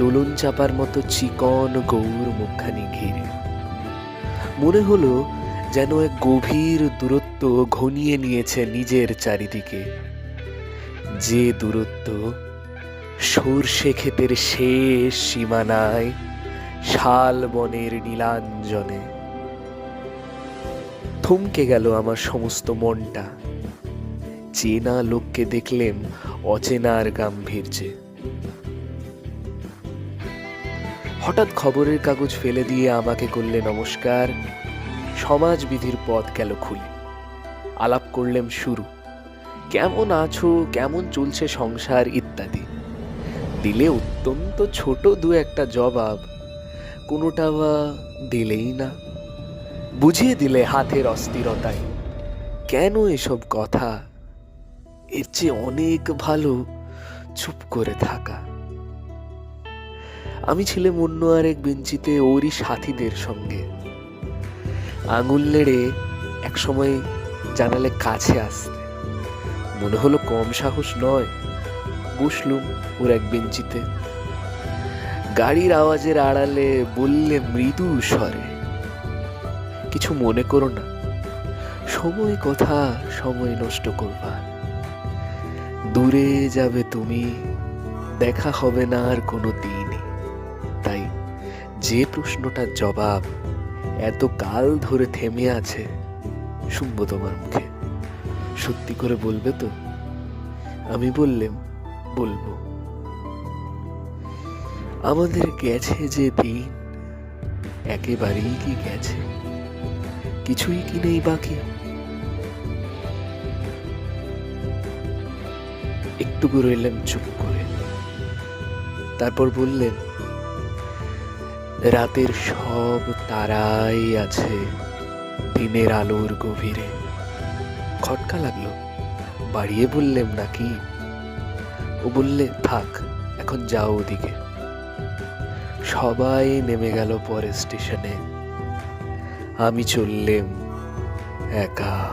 দোলন চাপার মতো চিকন গৌর মুখখানি ঘিরে। মনে হলো যেন এক গভীর দূরত্ব ঘনিয়ে নিয়েছে নিজের চারিদিকে। যে দূরত্ব সর্ষে ক্ষেতের শেষ সীমানায় শাল বনের নীলাঞ্জনে। থমকে গেল আমার সমস্ত মনটা। চেনা লোককে দেখলেম অচেনার গাম্ভীর্যে। হঠাৎ খবরের কাগজ ফেলে দিয়ে আমাকে করলে নমস্কার, সমাজবিধির পথ গেল খুলে। আলাপ করলেম শুরু। কেমন আছো, কেমন চলছে সংসার ইত্যাদি। দিলে অত্যন্ত ছোট দু একটা জবাব, কোনোটা বা দিলেই না। বুঝিয়ে দিলে হাতের অস্থিরতায়, কেন এসব কথা? এর চেয়ে অনেক ভালো চুপ করে থাকা। আমি ছিলাম অন্য আরেক বেঞ্চিতে ওরই সাথীদের সঙ্গে। আঙুল নেড়ে একসময় জানালে কাছে আসতে। মনে হলো কম সাহস নয়, বসলুম ওর এক বেঞ্চিতে। গাড়ির আওয়াজের আড়ালে বললে মৃদু স্বরে, কিছু মনে করো না, সময় কথা সময় নষ্ট করবা। দূরে যাবে তুমি, দেখা হবে না আর কোনো তাই যে প্রশ্নটার জবাব এত কাল ধরে থেমে আছে, শুনব তোমার মুখে। সত্যি করে বলবে তো? আমি বললেম, বলব। আমাদের গেছে যে দিন, একেবারেই কি গেছে? কিছুই কি নেই বাকি? একটুকু রইলেন চুপ করে। তারপর বললেন রাতের সব তারাই আছে দিনের আলোর গভীরে। খটকা লাগল। বাড়িয়ে বললেম নাকি? ও বললে, থাক, এখন যাও ওদিকে। সবাই নেমে গেল পরের স্টেশনে। আমি চললেম একা।